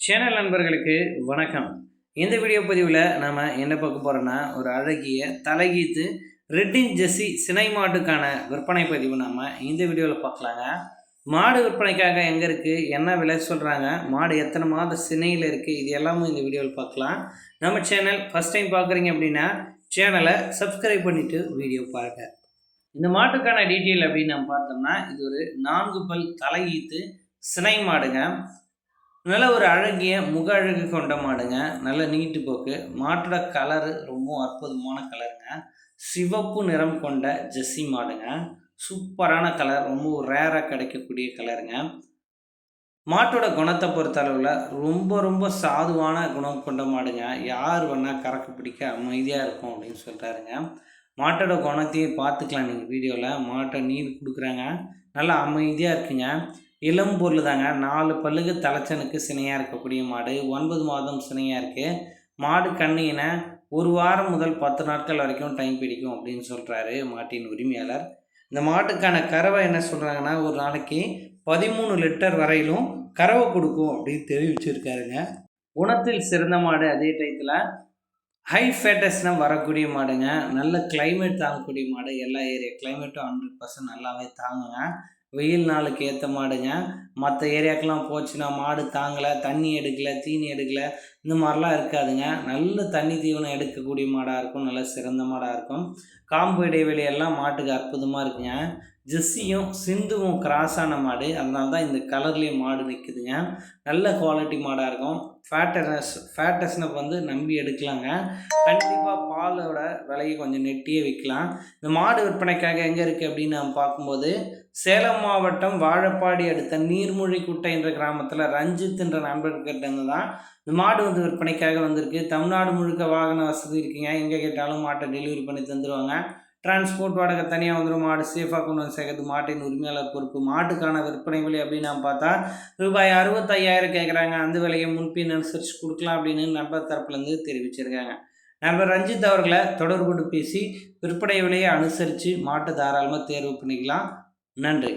Channel நண்பர்களுக்கு வணக்கம். இந்த வீடியோ பதிவில் நாம் என்ன பார்க்க போகிறோன்னா ஒரு அழகிய தலைகீத்து ரெட்டின் ஜெஸ்ஸி சினை மாட்டுக்கான விற்பனை பதிவு நாம் இந்த வீடியோவில் பார்க்கலாங்க. மாடு விற்பனைக்காக எங்கே இருக்குது என்ன விலை சொல்கிறாங்க மாடு எத்தனை மாத சினையில் இருக்குது இது எல்லாமும் இந்த வீடியோவில் பார்க்கலாம். நம்ம சேனல் ஃபஸ்ட் டைம் பார்க்குறீங்க அப்படின்னா சேனலை சப்ஸ்கிரைப் பண்ணிவிட்டு வீடியோ பாருங்கள் இந்த மாட்டுக்கான டீட்டெயில் அப்படின்னு நம்ம பார்த்தோம்னா இது ஒரு நான்கு பல் தலையீத்து சினை மாடுங்க. நல்ல ஒரு அழகிய முக அழகு கொண்ட மாடுங்க. நல்ல நீட்டு போக்கு. மாட்டோட கலரு ரொம்ப அற்புதமான கலருங்க சிவப்பு நிறம் கொண்ட ஜெஸ்ஸி மாடுங்க. சூப்பரான கலர் ரொம்ப ரேராக கிடைக்கக்கூடிய கலருங்க மாட்டோட குணத்தை பொறுத்தளவில் ரொம்ப ரொம்ப சாதுவான குணம் கொண்ட மாடுங்க. யார் வேணால் கறக்கு பிடிக்க அமைதியாக இருக்கும் அப்படின்னு சொல்கிறாருங்க மாட்டோட குணத்தையும் பார்த்துக்கலாம் நீங்கள் வீடியோவில் மாட்டை நீர் கொடுக்குறாங்க. நல்லா அமைதியாக இருக்குங்க. இளம் பொருள் தாங்க நாலு பல்லுக்கு தலைச்சனுக்கு சினையாக இருக்கக்கூடிய மாடு ஒன்பது மாதம் சினையாக இருக்குது மாடு கண்ணின ஒரு வாரம் முதல் பத்து நாட்கள் வரைக்கும் டைம் பிடிக்கும் அப்படின்னு சொல்கிறாரு மாட்டின் உரிமையாளர். இந்த மாட்டுக்கான கறவை என்ன சொல்கிறாங்கன்னா ஒரு நாளைக்கு பதிமூணு லிட்டர் வரையிலும் கறவை கொடுக்கும் அப்படின்னு தெரிவிச்சிருக்காருங்க. குணத்தில் சிறந்த மாடு அதே டயத்தில் ஹை ஃபேட்டஸ்னால் வரக்கூடிய மாடுங்க. நல்ல கிளைமேட் தாங்கக்கூடிய மாடு. எல்லா ஏரியா கிளைமேட்டும் ஹண்ட்ரட் பர்சன்ட் நல்லாவே தாங்குங்க. வெயில் நாளுக்கு ஏற்ற மாடுங்க. மற்ற ஏரியாக்கெலாம் போச்சுன்னா மாடு தாங்கலை தண்ணி எடுக்கலை தீனி எடுக்கலை இந்த மாதிரிலாம் இருக்காதுங்க. நல்ல தண்ணி தீவனம் எடுக்கக்கூடிய மாடாக இருக்கும். நல்ல சிறந்த மாடாக இருக்கும். காம்பு இடைவெளி எல்லாம் மாட்டுக்கு அற்புதமாக இருக்குங்க. ஜெஸ்ஸியும் சிந்துவும் கிராஸான மாடு. அதனால தான் இந்த கலர்லேயே மாடு நிற்குதுங்க நல்ல குவாலிட்டி மாடாக இருக்கும். ஃபேட்டனஸ் ஃபேட்டஸ்னை வந்து நம்பி எடுக்கலாங்க. கண்டிப்பாக பாலோட விலையை கொஞ்சம் நெட்டியே விற்கலாம். இந்த மாடு விற்பனைக்காக எங்கே இருக்குது அப்படின்னு நம்ம பார்க்கும்போது சேலம் மாவட்டம் வாழப்பாடி அடுத்த நீர்மொழி குட்டை என்ற கிராமத்தில் ரஞ்சித் என்ற நண்பர்கிட்ட இருந்து தான் இந்த மாடு வந்து விற்பனைக்காக வந்திருக்கு. தமிழ்நாடு முழுக்க வாகன வசதி இருக்குங்க. எங்கே கேட்டாலும் மாட்டை டெலிவரி பண்ணி தந்துடுவாங்க டிரான்ஸ்போர்ட் வாடகை தனியாக வந்துடும் மாடு சேஃபாக கொண்டு வந்து சேர்க்கறது மாட்டின் உரிமையாளர் பொறுப்பு. மாட்டுக்கான விற்பனை விலை அப்படின்னு நான் பார்த்தா ரூபாய் அறுபத்தையாயிரம் கேட்குறாங்க அந்த விலையை முன்பின் அனுசரித்து கொடுக்கலாம் அப்படின்னு நண்பர் தரப்புலேருந்து தெரிவிச்சிருக்காங்க. நண்பர் ரஞ்சித் அவர்களை தொடர்பு கொண்டு பேசி விற்பனை விலையை அனுசரித்து மாட்டை தாராளமாக தேர்வு பண்ணிக்கலாம். நன்றி.